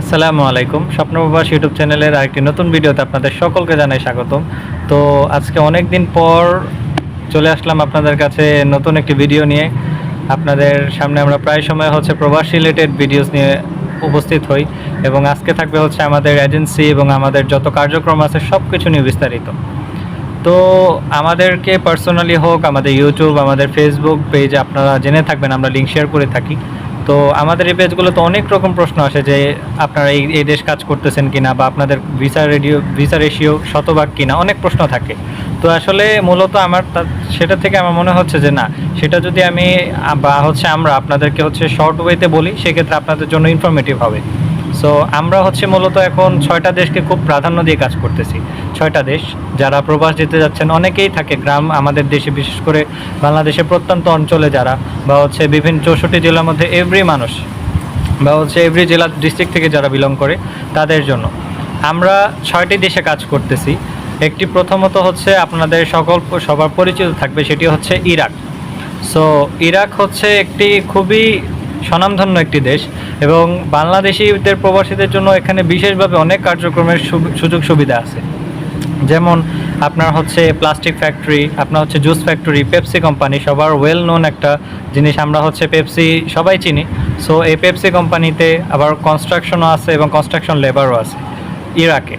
আসসালামু আলাইকুম। স্বপ্নপ্রবাস ইউটিউব চ্যানেলের আরেকটি নতুন ভিডিওতে আপনাদের সকলকে জানাই স্বাগতম। তো আজকে অনেক দিন পর চলে আসলাম আপনাদের কাছে নতুন একটি ভিডিও নিয়ে। আপনাদের সামনে আমরা প্রায় সময় হচ্ছে প্রবাস রিলেটেড ভিডিওস নিয়ে উপস্থিত হই এবং আজকে থাকবে হচ্ছে আমাদের এজেন্সি এবং আমাদের যত কার্যক্রম আছে সব কিছু নিয়ে বিস্তারিত। তো আমাদেরকে পার্সোনালি হোক, আমাদের ইউটিউব আমাদের ফেসবুক পেজ আপনারা জেনে থাকবেন, আমরা লিঙ্ক শেয়ার করে থাকি। তো আমাদের এই পেজগুলোতে অনেক রকম প্রশ্ন আসে যে আপনারা এই এই দেশ কাজ করতেছেন কিনা বা আপনাদের ভিসা রেডিও, ভিসা রেশিও শতভাগ কিনা, অনেক প্রশ্ন থাকে। তো আসলে মূলত আমার সেটা থেকে আমার মনে হচ্ছে যে না, সেটা যদি আমি, বা হচ্ছে আমরা আপনাদেরকে হচ্ছে শর্ট ওয়েতে বলি, সেক্ষেত্রে আপনাদের জন্য ইনফরমেটিভ হবে। সো আমরা হচ্ছে মূলত এখন ছয়টা দেশকে খুব প্রাধান্য দিয়ে কাজ করতেছি। ছয়টা দেশ যারা প্রবাস যেতে যাচ্ছেন। অনেকেই থাকে গ্রাম, আমাদের দেশে বিশেষ করে বাংলাদেশের প্রত্যন্ত অঞ্চলে যারা, বা হচ্ছে বিভিন্ন চৌষট্টি জেলার মধ্যে এভরি মানুষ, বা হচ্ছে এভরি জেলা ডিস্ট্রিক্ট থেকে যারা বিলং করে, তাদের জন্য। আমরা ছয়টি দেশে কাজ করতেছি। একটি প্রথমত হচ্ছে আপনাদের সকল, সবার পরিচিত থাকবে, সেটি হচ্ছে ইরাক। সো ইরাক হচ্ছে একটি খুবই স্বনামধন্য একটি দেশ, এবং বাংলাদেশিদের প্রবাসীদের জন্য এখানে বিশেষভাবে অনেক কার্যক্রমের সুযোগ সুবিধা আছে। যেমন আপনার হচ্ছে প্লাস্টিক ফ্যাক্টরি আপনার হচ্ছে জুস ফ্যাক্টরি পেপসি কোম্পানি সবার ওয়েল নোন একটা জিনিস আমরা হচ্ছে পেপসি সবাই চিনি। সো এই পেপসি কোম্পানিতে আবার কনস্ট্রাকশনও আছে এবং কনস্ট্রাকশন লেবারও আছে ইরাকে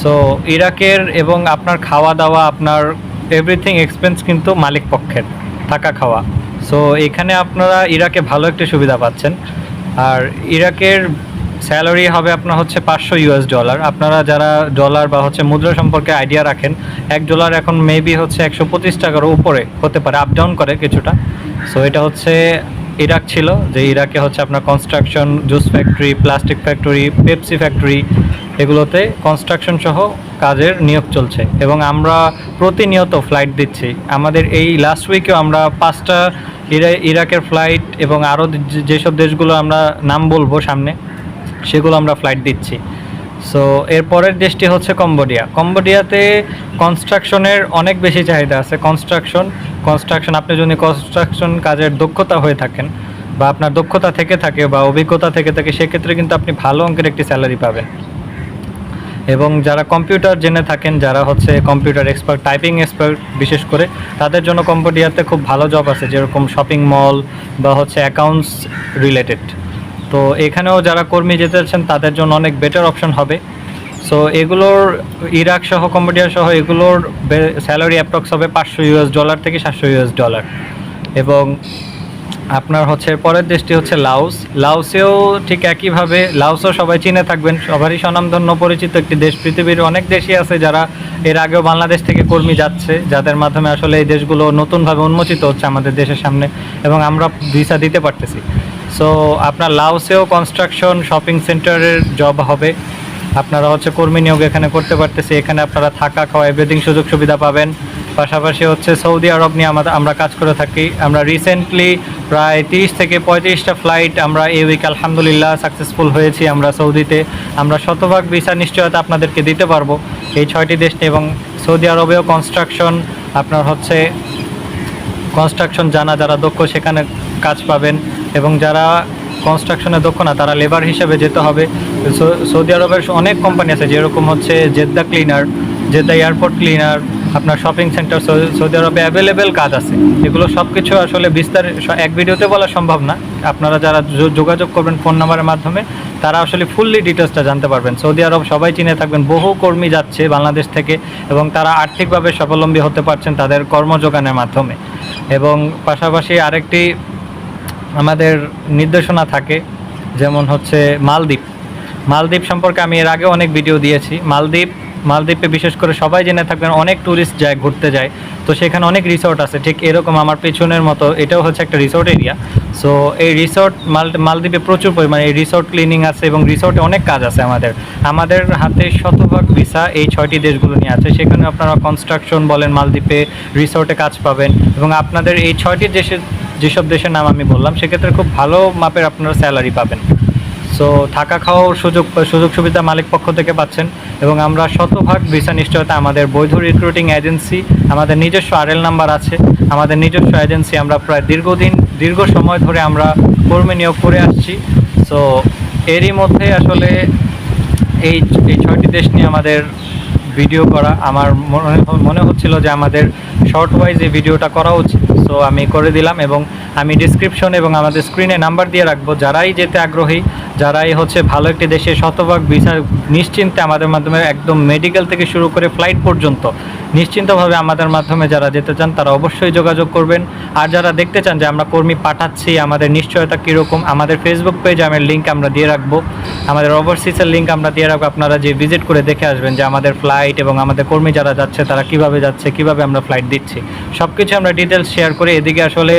সো ইরাকের এবং আপনার খাওয়া দাওয়া, আপনার এভরিথিং এক্সপেন্স কিন্তু মালিক পক্ষের, থাকা খাওয়া। সো এখানে আপনারা ইরাকে ভালো একটা সুবিধা পাচ্ছেন। আর ইরাকের স্যালারি হবে আপনার হচ্ছে পাঁচশো ইউএস ডলার। আপনারা যারা ডলার বা হচ্ছে মুদ্রা সম্পর্কে আইডিয়া রাখেন, এক ডলার এখন মেবি হচ্ছে একশো পঁচিশ টাকার উপরে হতে পারে আপ ডাউন করে কিছুটা। সো এটা হচ্ছে ইরাক ছিল, যে ইরাকে হচ্ছে আপনার construction juice factory plastic factory Pepsi factory এগুলোতে কনস্ট্রাকশন সহ কাজের নিয়োগ চলছে। এবং আমরা প্রতিনিয়ত ফ্লাইট দিচ্ছি। আমাদের এই লাস্ট উইকেও আমরা পাঁচটা ইরা ইরাকের ফ্লাইট এবং আরও যেসব দেশগুলো আমরা নাম বলব সামনে সেগুলো আমরা ফ্লাইট দিচ্ছি। সো এরপরের দেশটি হচ্ছে কম্বোডিয়া। কম্বোডিয়াতে কনস্ট্রাকশনের অনেক বেশি চাহিদা আছে। কনস্ট্রাকশন কনস্ট্রাকশন আপনি যদি কনস্ট্রাকশন কাজের দক্ষতা হয়ে থাকেন বা আপনার দক্ষতা থেকে থাকে বা অভিজ্ঞতা থেকে থাকে, সেক্ষেত্রে কিন্তু আপনি ভালো অঙ্কের একটি স্যালারি পাবেন। এবং যারা কম্পিউটার জেনে থাকেন, যারা হচ্ছে কম্পিউটার এক্সপার্ট টাইপিং এক্সপার্ট বিশেষ করে, তাদের জন্য কম্বোডিয়াতে খুব ভালো জব আছে, যেরকম শপিং মল বা হচ্ছে অ্যাকাউন্টস রিলেটেড তো এখানেও যারা কর্মী যেতে চাচ্ছেন, তাদের জন্য অনেক বেটার অপশন হবে। সো এগুলোর ইরাক সহ কম্বোডিয়া সহ, এগুলোর স্যালারি অ্যাপ্রক্স হবে পাঁচশো ইউএস ডলার থেকে সাতশো ইউএস ডলার এবং আপনার হচ্ছে, পরের দেশটি হচ্ছে লাউস লাউসেও ঠিক একইভাবে লাউসও সবাই চিনে থাকবেন, সবারই স্বনামধন্য পরিচিত একটি দেশ। পৃথিবীর অনেক দেশই আছে যারা এর আগেও বাংলাদেশ থেকে কর্মী যাচ্ছে, যাদের মাধ্যমে আসলে এই দেশগুলো নতুনভাবে উন্মোচিত হচ্ছে আমাদের দেশের সামনে, এবং আমরা ভিসা দিতে পারতেছি। সো আপনার লাউসেও কনস্ট্রাকশন শপিং সেন্টারের জব হবে। আপনারা হচ্ছে কর্মী নিয়োগ এখানে করতে পারতেছি। এখানে আপনারা থাকা, খাওয়া এভরিথিং সুযোগ সুবিধা পাবেন। পাশাপাশি হচ্ছে সৌদি আরব নিয়ে আমাদের, আমরা কাজ করে থাকি। আমরা রিসেন্টলি প্রায় তিরিশ থেকে পঁয়ত্রিশটা ফ্লাইট আমরা এই উইক আলহামদুলিল্লাহ সাকসেসফুল হয়েছি আমরা সৌদিতে। আমরা শতভাগ ভিসা নিশ্চয়তা আপনাদেরকে দিতে পারব। এই ছয়টি দেশ নিয়ে এবং সৌদি আরবেও কনস্ট্রাকশন আপনার হচ্ছে কনস্ট্রাকশন জানা যারা দক্ষ সেখানে কাজ পাবেন এবং যারা কনস্ট্রাকশনে দক্ষ না, তারা লেবার হিসেবে যেতে হবে। সৌদি আরবের অনেক কোম্পানি আছে যেরকম হচ্ছে Jeddah cleaner Jeddah airport cleaner আপনার শপিং সেন্টার সৌদি আরবে অ্যাভেলেবেল কাজ আছে। এগুলো সব কিছু আসলে বিস্তার, এক ভিডিওতে বলা সম্ভব না। আপনারা যারা যোগাযোগ করবেন ফোন নাম্বারের মাধ্যমে, তারা আসলে ফুললি ডিটেলসটা জানতে পারবেন। সৌদি আরব সবাই চিনে থাকবেন, বহু কর্মী যাচ্ছে বাংলাদেশ থেকে এবং তারা আর্থিকভাবে স্বাবলম্বী হতে পারছেন তাদের কর্মযোগানের মাধ্যমে। এবং পাশাপাশি আরেকটি আমাদের নির্দেশনা থাকে, যেমন হচ্ছে মালদ্বীপ। মালদ্বীপ সম্পর্কে আমি এর আগে অনেক ভিডিও দিয়েছি। মালদ্বীপ মালদ্বীপে বিশেষ করে সবাই জেনে থাকবেন, অনেক ট্যুরিস্ট যায়, ঘুরতে যায়। তো সেখানে অনেক রিসোর্ট আছে, ঠিক এরকম আমার পেছনের মতো, এটাও হচ্ছে একটা রিসোর্ট এরিয়া সো এই রিসোর্ট মাল, মালদ্বীপে প্রচুর পরিমাণে এই রিসোর্ট ক্লিনিং আছে এবং রিসোর্টে অনেক কাজ আছে আমাদের। আমাদের হাতে শতভাগ ভিসা এই ছয়টি দেশগুলো নিয়ে আছে। সেখানে আপনারা কনস্ট্রাকশন বলেন, মালদ্বীপে রিসোর্টে কাজ পাবেন এবং আপনাদের এই ছয়টি দেশের, যেসব দেশের নাম আমি বললাম, সেক্ষেত্রে খুব ভালো মাপের আপনারা স্যালারি পাবেন। সো থাকা খাওয়ার সুযোগ সুযোগ সুবিধা মালিক পক্ষ থেকে পাচ্ছেন এবং আমরা শতভাগ ভিসা নিশ্চয়তা আমাদের বৈধ রিক্রুটিং এজেন্সি আমাদের নিজস্ব আরএল নাম্বার আছে, আমাদের নিজস্ব এজেন্সি আমরা প্রায় দীর্ঘদিন, দীর্ঘ সময় ধরে আমরা কর্মী নিয়োগ করে আসছি। সো এরই মধ্যে আসলে এই এই ছয়টি দেশ নিয়ে আমাদের ভিডিও করা, আমার মনে মনে হচ্ছিল যে আমাদের শর্ট ওয়াইজ এই ভিডিওটা করা উচিত। সো আমি করে দিলাম এবং আমি ডিসক্রিপশন এবং আমাদের স্ক্রিনে নাম্বার দিয়ে রাখব। যারাই যেতে আগ্রহী, যারাই হচ্ছে ভালো একটি দেশে শতভাগ ভিসা নিশ্চিন্তে আমাদের মাধ্যমে একদম মেডিকেল থেকে শুরু করে ফ্লাইট পর্যন্ত, নিশ্চিন্তভাবে আমাদের মাধ্যমে যারা যেতে চান, তারা অবশ্যই যোগাযোগ করবেন। আর যারা দেখতে চান যে আমরা কর্মী পাঠাচ্ছি, আমাদের নিশ্চয়তা কীরকম, আমাদের ফেসবুক পেজ আমি লিঙ্ক আমরা দিয়ে রাখব। আমাদের ওভারসিসের লিঙ্ক আমরা দিয়ে রাখব। আপনারা যে ভিজিট করে দেখে আসবেন যে আমাদের ফ্লাইট এবং আমাদের কর্মী যারা যাচ্ছে, তারা কীভাবে যাচ্ছে, কীভাবে আমরা ফ্লাইট দিচ্ছি। সব কিছু আমরা ডিটেলস শেয়ার করে, এদিকে আসলে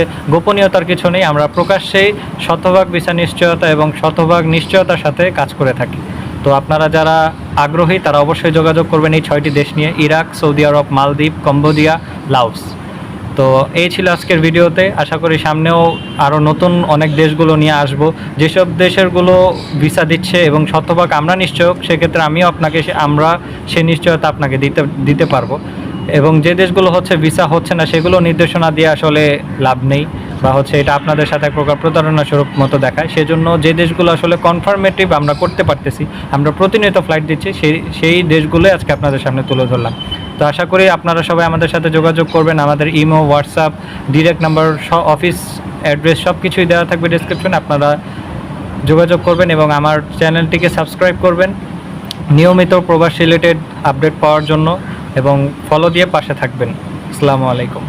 গোপনীয়তার কিছু নেই, আমরা প্রকাশ্যেই শতভাগ ভিসা নিশ্চয়তা এবং শতভাগ নিশ্চয়তার সাথে কাজ করে থাকি। তো আপনারা যারা আগ্রহী, তারা অবশ্যই যোগাযোগ করবেন এই ছয়টি দেশ নিয়ে, Iraq, Saudi Arab, Maldives, Cambodia Laos তো এই ছিল আজকের ভিডিওতে। আশা করি সামনেও আরও নতুন অনেক দেশগুলো নিয়ে আসব। যেসব দেশেরগুলো ভিসা দিচ্ছে এবং শতভাগ আমরা নিশ্চয়ক, সেক্ষেত্রে আমিও আপনাকে আমরা সে নিশ্চয়তা আপনাকে দিতে দিতে পারব। এবং যে দেশগুলো হচ্ছে, ভিসা হচ্ছে না, সেগুলো নির্দেশনা দিয়ে আসলে লাভ নেই। বা হচ্ছে এটা আপনাদের সাথে এক প্রকার প্রতারণা স্বরূপ মতো দেখায়। সেজন্য যে দেশগুলো আসলে কনফার্মেটিভ আমরা করতে পারতেছি, আমরা প্রতিনিয়ত ফ্লাইট দিচ্ছি, সেই সেই দেশগুলোই আজকে আপনাদের সামনে তুলে ধরলাম। তো আশা করি আপনারা সবাই আমাদের সাথে যোগাযোগ করবেন। আমাদের imo WhatsApp direct number office address সব কিছুই দেওয়া থাকবে ডিসক্রিপশনে আপনারা যোগাযোগ করবেন এবং আমার চ্যানেলটিকে সাবস্ক্রাইব করবেন। নিয়মিত প্রবাস রিলেটেড আপডেট পাওয়ার জন্য এবং ফলো দিয়ে পাশে থাকবেন। আসসালামু আলাইকুম।